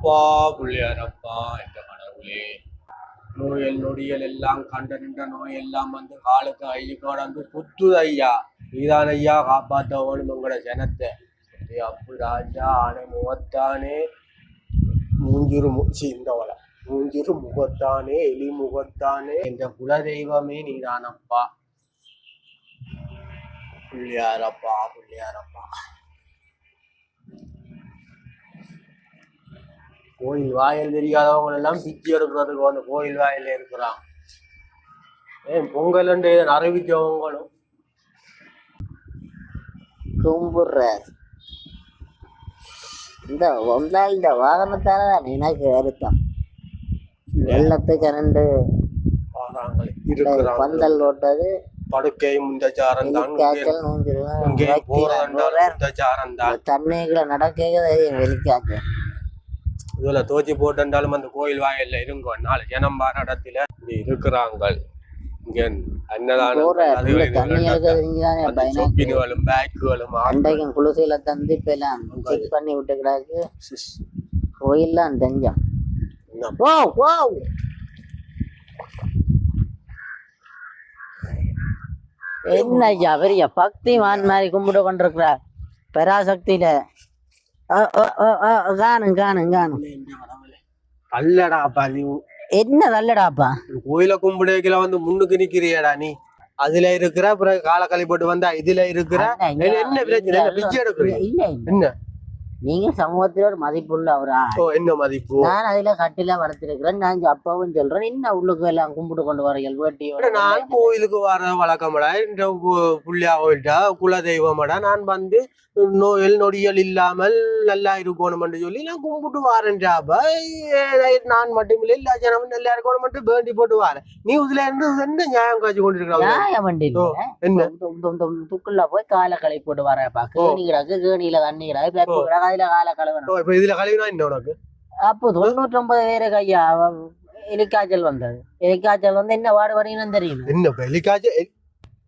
அப்பா புள்ளியாரப்பா என்ற கடவுளே நோயல் நொடியல் எல்லாம் கண்ட நின்ற நோய் எல்லாம் வந்து காலுக்கு ஐயு கடந்து புத்துது ஐயா. நீதான் ஐயா காப்பாத்த உங்களோட ஜனத்தை. அப்பு ராஜா ஆனை முகத்தானே. மூஞ்சிரு மூச்சு இந்தவளை மூஞ்சிரு முகத்தானே எலி முகத்தானே என்ற குலதெய்வமே நீதானப்பா. பிள்ளையாரப்பா பிள்ளையாரப்பா கோயில் வாயில் தெரியாதவங்க எல்லாம் பிச்சை எடுக்கிறதுக்கு வந்து கோயில் வாயில இருக்கிறான். ஏன் பொங்கல் அறிவிச்சவங்களும் கும்பிடுறார் இந்த வந்தால் இந்த வாகனத்தால தான் எனக்கு வருத்தம். வெள்ளத்துக்கு ரெண்டு பந்தல் ஓட்டது. படுக்கை முந்தச்சாரம் வெளிக்காய்ச்சல் தண்ணிக்குள்ள நடக்கிறது வெளிக்காய்ச்சல் இதுல தோச்சி போட்டுண்டாலும் அந்த கோயில் வாயில்ல இருங்கோ. நாலு ஜனம் பாராட்டத்துல இங்க இருக்கிறாங்க இங்க அன்னதானம் பேக்குகளும் அண்டைக்கும் குளிசையில தந்து இப்ப எல்லாம் பண்ணி விட்டு கிடாக்கு கோயில்லாம் தெரிஞ்சோம் ஓ ஓ என்ன ஐயா பெரிய பக்திமான் மாதிரி கும்பிட்டு கொண்டிருக்கிறார். பராசக்தியில. காணும் காணும் காணும் அல்லடா அப்பா நீ என்ன நல்லடாப்பா கோயில கும்பிடுக்கல வந்து முன்னுக்கு நிக்கிறியடா நீ அதுல இருக்கிற அப்புறம் கால போட்டு வந்தா இதுல இருக்கிற என்ன- பிரச்சனை பிச்சை எடுக்கிறீங்க என்ன நீங்க சமூகத்துல ஒரு மதிப்புள்ள ஒரு ஆள். ஓ என்ன மதிப்பு? நான் அதுல கட்டில வளர்த்திருக்கிறேன். நான் அப்பாவும் சொல்றேன். என்ன உள்ளுக்கு எல்லாம் கும்பிட்டு கொண்டு வரீர்கள் வேட்டியோட நான் கோயிலுக்கு வர வழக்கமடா. இந்த புள்ளியா போயிட்டா குல தெய்வமடா நான் வந்து நோயல் நொடியல் இல்லாமல் நல்லா இருக்கணும்னு சொல்லி நான் கும்பிட்டு வாரேன்டாப்பா நான் மட்டும் இல்ல எல்லா ஜனமும் நல்லா இருக்கணும் மட்டும் வேண்டி போட்டு வாரேன். நீ இதுல இருந்து என்ன நியாயம் காய்ச்சி கொண்டு இருக்கிறாங்க நியாயம் வண்டி ஓ, என்ன? துக்குள்ள போய் காலை களை போட்டு வரப்பா கேணி கிடக்கு கேணியில தண்ணி கிடக்கு அதுல காலை கழுவணும் இப்ப இதுல கழிவுனா என்ன உனக்கு அப்போ தொண்ணூற்றி ஒன்பது பேரு கையா எலிக்காய்ச்சல் வந்தது எலிக்காய்ச்சல் வந்து என்ன வாடு வரையும் தெரியும் என்ன எலிக்காய்ச்சல்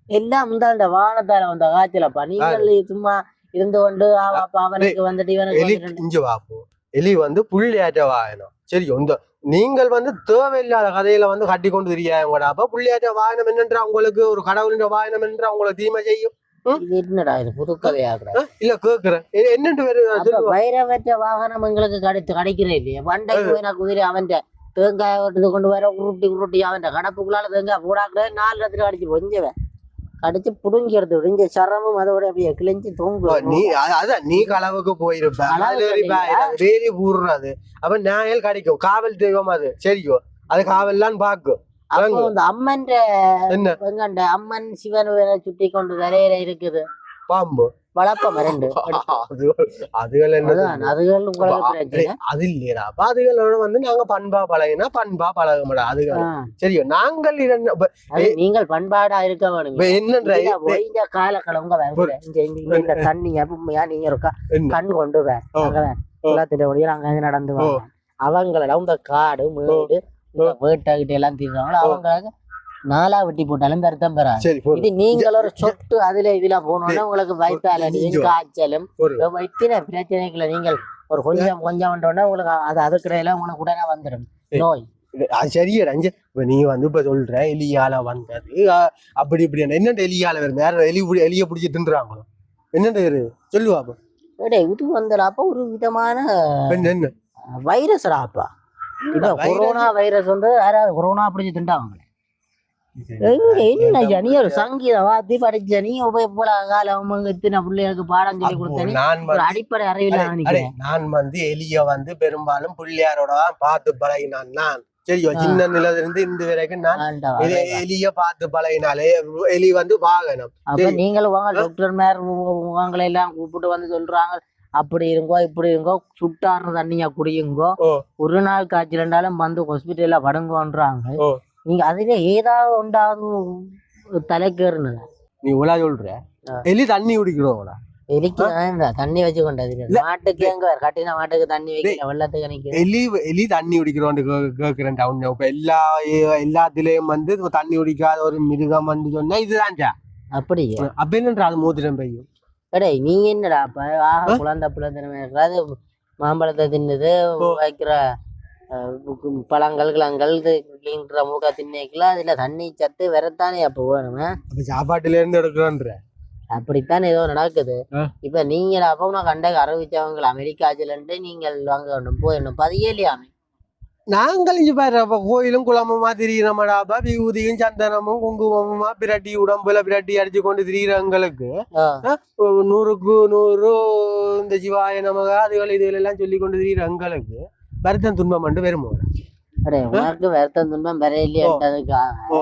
எல்லாம் முந்தாண்ட வானத்தால வந்த காய்ச்சலப்பா நீங்கள் சும்மா இருந்து கொண்டு அவனுக்கு வந்துட்டு இவனுக்கு வாப்போ எலி வந்து புள்ளியாற்ற வாயனம் சரி இந்த நீங்கள் வந்து தேவையில்லாத கதையில வந்து கட்டி கொண்டு தெரியாங்க அப்ப புள்ளியாற்ற வாயனம் என்னன்ற உங்களுக்கு ஒரு கடவுளின் வாயனம் என்ற உங்களுக்கு தீமை செய்யும் என்னடா இது புது கதையாக்குற? இல்ல கேக்குறேன். எ- என்னன்ட்டு வேறு வைரவற்ற வாகனம் எங்களுக்கு கிடைத்து கிடைக்கிறே இல்லையா. வண்டைக்கு போய் நான் குதிரை அவன் தேங்காய் வெட்டுறது கொண்டு வர உருட்டி உருட்டி அவன் கடப்புக்குள்ளால தேங்காய் போடாக்குற நாலு இடத்துல அடிச்சு பொஞ்சவன் கடிச்சு புடுங்கி எடுத்து விடுங்க சரமும் அதோட அப்படியே கிழிஞ்சு தூங்கும் நீ அதான் நீ களவுக்கு போயிருப்ப? வேலி பூர்றது. அப்ப நாயல் கிடைக்கும்? காவல் தெய்வம் அது. சரியோ அது காவல்லாம் பாக்கும் அப்போ இந்த அம்மன் என்ன? வெங்கண்ட அம்மன் சிவன் வேற சுத்தி கொண்டு நிறைய இருக்குது. பாம்பு. வளப்பம் ரெண்டு அது அதுகள் அதுகள் அது இல்லையடா. அப்ப அதுகளோட வந்து நாங்க பண்பா பழகினா பண்பா பழக மாட்டோம் அதுகள் சரியோ நாங்கள் நீங்கள் பண்பாடா இருக்க வேணும் என்னன்ற இந்த கால கலங்க வேற இங்க இங்க இந்த தண்ணி எப்பமையா நீங்க இருக்கா? கண் கொண்டு வே ஓ. அங்க வே. குளத்திட்ட ஒடியா அங்க அங்க நடந்து ஓ. வாங்க அவங்கள இந்த காடு மேடு இந்த வேட்டை கிட்ட எல்லாம் தீர்றாங்களோ அவங்களுக்கு நாலா வெட்டி போட்டாலும் அர்த்தம் பெறாது. இது நீங்கள் ஒரு சொட்டு அதுல இதுல போனோம்னா உங்களுக்கு வயிற்றால. காய்ச்சலும் ஒரு வைத்தின பிரச்சனைகளை நீங்கள் ஒரு கொஞ்சம் கொஞ்சம் உங்களுக்கு அது அதுக்கிடையில உங்களுக்கு உடனே வந்துடும். நோய். இது- அது சரியடா இங்க இப்ப நீ வந்து இப்ப சொல்ற எலியால வந்தது அப்படி இப்படி என்னென்ன எலியால வரும் வேற எலி எலிய பிடிச்சி தின்றாங்களோ? இரு சொல்லுவா அப்ப. இது வந்தலாப்ப ஒரு விதமான என்ன என்ன? வைரஸ்டாப்பா இப்ப? கொரோனா வைரஸ் வந்து யாராவது கொரோனா பிடிச்சி திண்டாங்க எங்க என்ன நீ ஒரு சங்கீத வாத்தி படிச்ச நீ இவ்வளவு காலம் இத்தனை பிள்ளைகளுக்கு பாடம் சொல்லி அப்போ கொடுத்த நீ நான் ஒரு வந்து அடிப்படை அறிவில நான் வந்து எலிய வந்து பெரும்பாலும் பிள்ளையாரோட தான் பார்த்து பழகினான் நான். சரியோ? சின்ன நிலத்துல இருந்து இந்த வரைக்கும் நான் எலிய பார்த்து பழகினாலே எலி வந்து வாகனம். நீங்களும் வாங்க டாக்டர் மேர் உங்களை எல்லாம் கூப்பிட்டு வந்து சொல்றாங்க. அப்படி இருங்கோ இப்படி இருங்கோ சுட்டாடுற தண்ணியா குடியுங்கோ. ஒரு நாள் காய்ச்சல் இருந்தாலும் வந்து ஹாஸ்பிட்டல்ல படுங்கோன்றாங்க. நீங்க அதுல ஏதாவது உண்டாவது தலைக்கேறுனது? நீ உலா சொல்ற. எலி தண்ணி குடிக்கணும்டா எலிக்கு இந்த தண்ணி வச்சு கொண்டது மாட்டுக்கு எங்க கட்டின மாட்டுக்கு தண்ணி வைக்கல வெள்ளத்துக்கு நிக்க எலி எலி தண்ணி குடிக்கிறோன்னு கே- கேக்குறேன் டவுன் இப்ப எல்லா எல்லாத்துலயும் வந்து தண்ணி குடிக்காத ஒரு மிருகம் வந்து சொன்னா இதுதான்டா. அப்படி அப்ப என்னன்ற அது மூத்திரம் பெய்யும். எடே நீ என்னடா அப்ப? ஆக குழந்தை அது மாம்பழத்தை தின்னுது. வைக்கிற பழங்கள் கிழங்கள் கிளீன்ற முழுக்க தின்னைக்குள்ள அதுல தண்ணி சத்து வரத்தானே அப்போ வேணுமே. சாப்பாட்டுல இருந்து எடுக்கிறன்ற அப்படித்தான் ஏதோ நடக்குது. இப்ப நீங்கள் அப்போ நான் கண்ட அறிவிச்சவங்க அமெரிக்காச்சிலன்ட்டு நீங்கள் வாங்க வேண்டும் போயிடணும் பதியலையாமே நாங்கள் இங்க பாரு கோயிலும் குளமுமா திரியிறமாடாப்பா விபூதியும் சந்தனமும் குங்குமமுமா பிரட்டி உடம்புல பிரட்டி அடிச்சு கொண்டு திரியிறவங்களுக்கு. நூறுக்கு நூறு இந்த சிவாய நமக அதுகள் இதுகள் எல்லாம் சொல்லி கொண்டு திரியிறவங்களுக்கு வருத்தம் துன்பம் மட்டும் வருமோ வருத்தம் துன்பம் ஓ.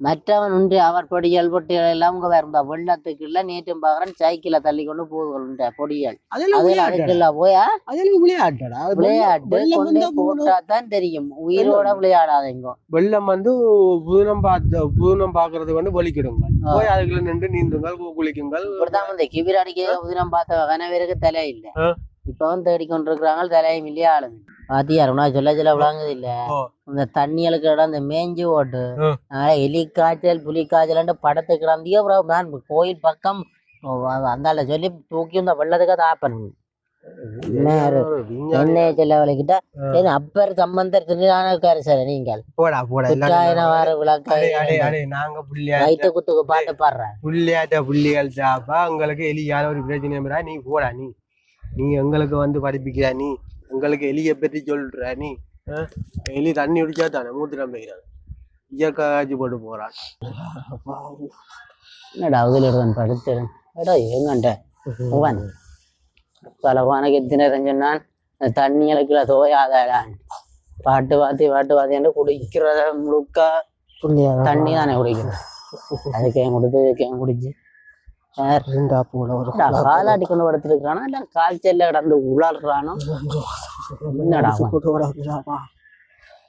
மற்றவன் உண்டு அவர் பொடியல் பொட்டியல் எல்லாம் உங்க வரும்பா வெள்ளத்துக்கு இல்ல நேற்றும் பாக்குறேன் சைக்கிளை தள்ளி கொண்டு போகுது பொடியல். அதுல போயா? விளையாட்டு வெள்ளம் கொண்டே வந்தா போகணும். போட்டா தான் தெரியும். உயிரோட விளையாடாதீங்க. வெள்ளம் வந்து புதனம் பார்த்து புதனம் பாக்குறதுக்கு வந்து வலிக்கிடுங்க ஆ. போய் அதுக்குள்ள நின்று நீந்துங்கள் குளிக்குங்கள். இப்படிதான் இந்த கிபிர் அடிக்க உதிரம் பார்த்த கனவேருக்கு தலை இல்ல. இப்பவும் தேடிக்கொண்டு இருக்கிறாங்க தலையும் இல்லையா ஆளுங்க பாத்தியாரு நான் சொல்ல சொல்ல விளங்குது இல்ல. இந்த தண்ணிகளுக்கு இடம் இந்த மேஞ்சு ஓட்டு. எலி காய்ச்சல் புலி காய்ச்சல் படத்துக்கு கிடந்தியோ அப்புறம் நான் கோயில் பக்கம் அந்தால சொல்லி தூக்கி இந்த வெள்ளத்துக்கு விஞ்ஞானி. என்ன சொல்ல வலிக்கிட்ட ஆ. ஏன் அப்பர் சம்பந்தர் திருநானக்காரு சார் நீங்கள். போடா போடா வார நாங்க புள்ளியா குத்துக்கு பாட்டு பாடுறேன் புள்ளியாட்ட புள்ளிகள் சாப்பா உங்களுக்கு எலியால ஒரு பிரச்சனை நீ போடா நீ. நீ எங்களுக்கு வந்து படிப்பிக்கிறா நீ? எங்களுக்கு எலியை பற்றி சொல்ற நீ? எலி தண்ணி குடிச்சா தானே மூத்திரம் போயிடாது இயற்கை காய்ச்சி போட்டு போறான் என்னடா அவதிலிருவன் படுத்துறேன். எடா எங்கண்ட? உவன். பலவானுக்கு எத்தனை சொன்னான் இந்த தண்ணி இலக்கில தோயாதாடான் பாட்டு வாத்தி பாட்டு வாத்தியாண்டு குடிக்கிறத முழுக்க தண்ணி தானே குடிக்கிறது. அதுக்கு ஏன் கொடுத்து இதுக்கு ஏன் குடிச்சு? இருந்தா போல ஒரு காலாட்டி கொண்டு படுத்துருக்கானா இல்ல காய்ச்சல்ல கிடந்து உளாடுறானோ என்னடா?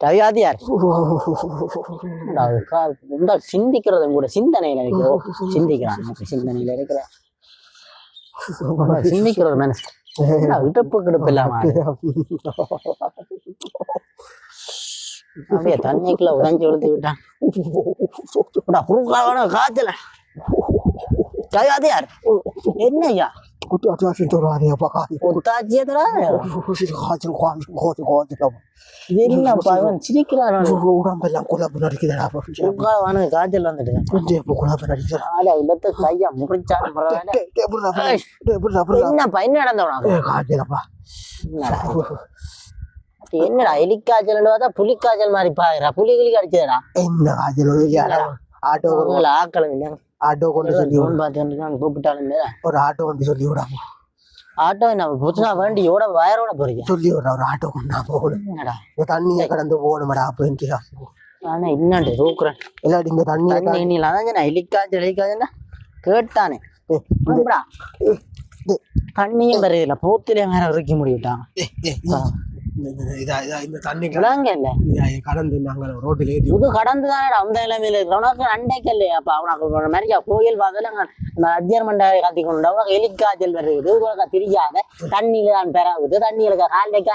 தவியாதியார். இந்த சிந்திக்கிறதும் கூட சிந்தனையில இருக்கிறோம் சிந்திக்கிறான். சிந்தனையில இருக்கிற சிந்திக்கிறது மனசு. இடுப்பு கிடுப்பு இல்லாம? அப்படியே தண்ணிக்குள்ள உறைஞ்சு விழுந்து விட்டான். என்னடா, குறுக்கால காய்ச்சல தவியாதியார் என்னய்யா ஒத்தாச்சியதடா இது என்னப்பா இவன் சிரிக்கிறான் உடம்பெல்லாம் குழம்பு நடிக்குதுடா உட்காரவானு காய்ச்சல் வந்துட்டு ஆளை இழுத்து கையா முறிச்சாலும் பரவாயில்ல ஏய், என்னப்பா என்ன நடந்தவனா காய்ச்சலப்பா என்னடா எலிக்காய்ச்சல் புலிக்காய்ச்சல் மாதிரி பாக்குறா புலி கிளி கடிச்சதுடா என்ன காய்ச்சல் ஆட்டோ ஆக்களும் ஆட்டோ கொண்டு சொல்லி கூப்பிட்டாலும் ஒரு ஆட்டோ வந்து சொல்லி விடாம ஆட்டோ நம்ம புதுசா வேண்டி எவ்வளோ வயரோட போறீங்க? சொல்லி விடுற ஒரு ஆட்டோ கொண்டா போகணும் என்னடா? இந்த தண்ணியை கடந்து போகணுமாடா அப்படின்ட்டு ஆனா இன்னாண்டு தூக்குறேன்? இல்லாட்டி இந்த தண்ணி அதான் சொன்ன எலிக்காய்ச்சல் எலிக்காய்ச்சல் கேட்டானே? தண்ணியும் பெரியல பூத்திலே வேற இறக்கி முடிவிட்டான் கடந்து நாங்கள் ரோட்டில் ஏற்றி இது கடந்து தானே அந்த நிலைமையில இருக்கு. உனக்கு அண்டைக்கு இல்லையா அப்ப அவனுக்கு மாதிரி கோயில் பார்த்துல அந்த அத்தியர் கத்தி கொண்டு உனக்கு எலிக்காய்ச்சல் வருது உனக்கு தெரியாத தண்ணியில தான் பெறாகுது தண்ணியில காலைக்கா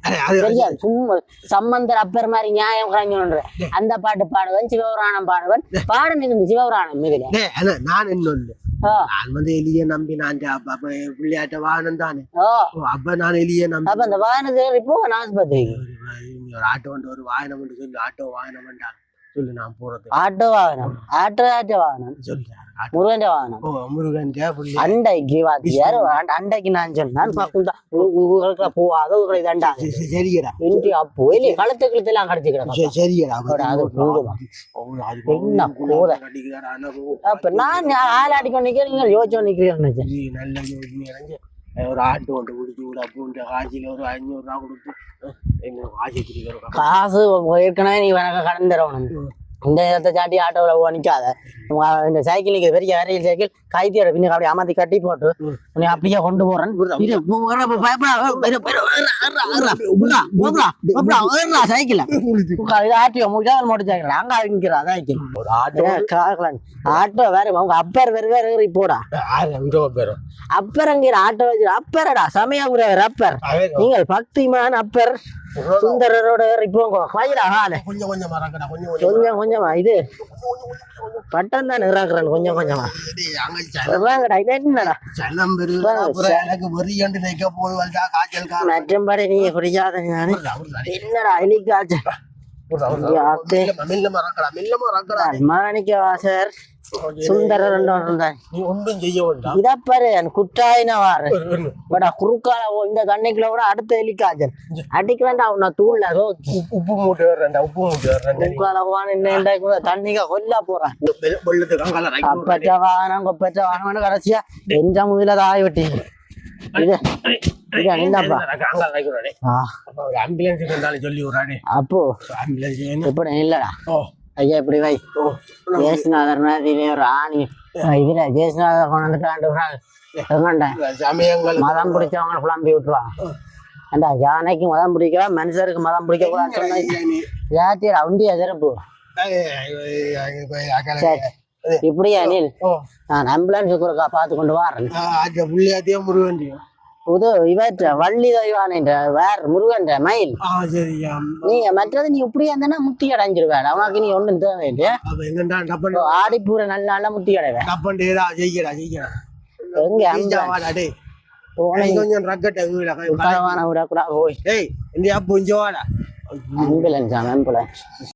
அடே, அது- தெரியாது. சும்மா சம்பந்தர் அப்பர் மாதிரி நியாயம் கலைஞன்ற அந்த பாட்டு பாடுவன் சிவபுராணம் பாடுவன். பாடம் இருந்து சிவபுராணம் இதுல. நான் இன்னொன்னு. ஆ, நான் வந்து எலியை நம்பி நான் பிள்ளையாட்ட வாகனம் தானே? அப்ப நான் எலியை நம்பி அப்ப அந்த வாகனத்தை இப்போ ஆஸ்பத்திரிக்கு. ஒரு- ஆட்டோ ஒரு வாகனம் சொல்லு ஆட்டோ வாகனம் சொல்லு நான் போறது. ஆட்டோ வாகனம் ஆட்டோ ஆட்டோ வாகனம் சொல்லு முருகன் வாகனம். ஓ முருகன் அண்டைக்கு வாத்தியார் அண்ட- அண்டைக்கு நான் சொன்னான். பக்குந்தா ஊருக்கு போவாத ஊரை தண்டா சரியடா இன்றி அப்போ இல்லையே கழுத்து கழுத்து எல்லாம் கடிச்சு கிடக்கும் சரியடா அட, அது குங்குமம். என்ன கோதை. அப்ப நான் ஆளாடி கொண்டு நீங்க யோசிச்சு நிக்கிறீங்க நல்ல. ஒரு ஆட்டோ ஒன்று குடிச்சு விட பூண்ட காசியில் ஒரு ஐநூறு ரூபா கொடுத்து அஹ், எங்க ஆசைக்கு ஒரு காசு ஏற்கனவே நீ எனக்கு கடன் தரணும் இந்த இடத்த சாட்டி ஆட்டோவில் நிற்காத இந்த சைக்கிள் நிற்கிற பெரிய அரையில் சைக்கிள் கைத்தியோட பின்ன அப்படியே அமர்த்தி கட்டி போட்டு உன்னை அப்படியே கொண்டு போறேன். சைக்கிள. ஆட்டியோ, முதல் மோட்டர் சைக்கிள். அங்க நிக்கிறா, சைக்கிள். ஆட்டோ. வேற உங்க அப்பர் வேற வேற போடா. அப்பர்? அங்கிற ஆட்டோ வச்சு அப்பரடா சமயபுர அப்பர். நீங்கள் பக்திமான் அப்பர். சுந்தரரோட போங்க வயிறா கால கொஞ்சம் கொஞ்சம் கொஞ்சம் கொஞ்சம் இது பட்டம் தான் இறக்குறேன் கொஞ்சம் கொஞ்சமா வாங்கடா இது என்னடா அப்புறம் எனக்கு வெறியண்டு நிக்க போய் வந்தா காய்ச்சல் காலம் மற்றபடி நீ புரியாத என்னடா மெல்ல மறக்கடா மாணிக்க வாசர் வேண்டாம். கண்ணிக்குள்ள கூட அடுத்த எலிக்காச்சல் அடிக்கிறேன்டா அவனை தூள்ல ரோ உப்பு மூட்டை வர்றேன்டா உப்பு மூட்டை போவான் என்ன தண்ணிக்க கொல்ல போறான் அப்பச்ச வாகனம் கொப்பச்ச வாகனம் கடைசியா எந்த முதல தாய் வெட்டி. அப்ப? இல்லடா. ஓ. ஐயா இப்படி வை ஓ ஜெயசுநாதர் மாதிரி ஒரு ஆணி இதுல ஜெயசுநாதர் கொண்டு மதம் பிடிச்சவங்க புலம்பி விட்டுருவாங்க ஏண்டா யானைக்கு மதம் பிடிக்க மனுஷருக்கு மதம் பிடிக்க கூடாதுன்னு சொன்னா ஜாத்தியர் அவண்டியா சிறப்பு சரி இப்படியா அனில் நான் ஆம்புலன்ஸ் குறுக்கா பார்த்து கொண்டு வரேன் முருகண்டியும் புது இவற்ற வள்ளி தெய்வானின்ற வேற முருகன்ற மயில். நீங்க மற்றது நீ இப்படி இருந்தனா முத்தி அடைஞ்சிருவேன். உனக்கு நீ ஒண்ணும் தேவையில்லை. ஆடிப்பூர நல்ல நாள்ல முத்தி அடைவேன். எங்க நீ கொஞ்சம் ரக்கட்ட வீட உட்காரவான விட கூட போய். டேய் இந்தியா புஞ்சு வாடா. Ambulance ambulance